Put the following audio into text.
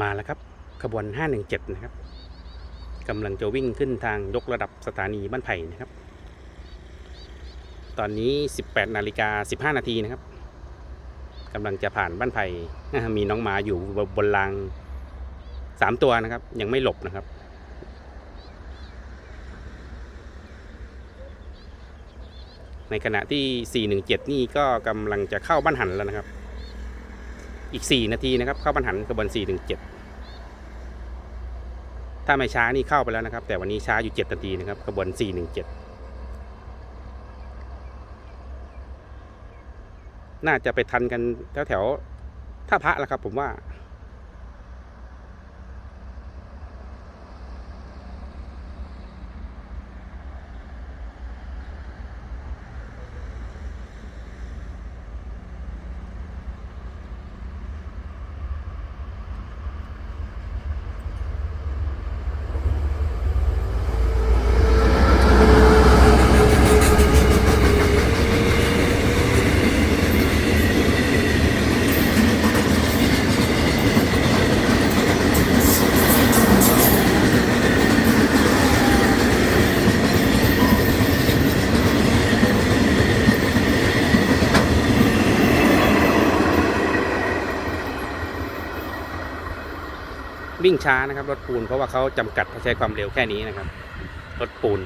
มาแล้วครับ ขบวน 517 นะครับกำลังจะวิ่งขึ้นทางยกระดับสถานีบ้านไผ่นะครับ ตอนนี้ 18 นาฬิกา 15 นาทีนะครับกำลังจะผ่านบ้านไผ่มีน้องหมาอยู่บนราง 3 ตัวนะครับ ยังไม่หลบนะครับในขณะที่ 417 นี่ก็กำลังจะเข้าบ้านหันแล้วนะครับ อีก 4 นาทีนะครับ เข้าบ้านหันขบวน417ถ้าไม่ช้านี่เข้าไปแล้วนะครับ แต่วันนี้ช้าอยู่ 7 นาทีนะครับขบวน417น่าจะไปทันกันแถวแถวท่าพระแล้วครับผมว่า วิ่งช้านะครับ รถปูนเพราะว่าเขาจำกัดใช้ความเร็วแค่นี้นะครับ รถปูน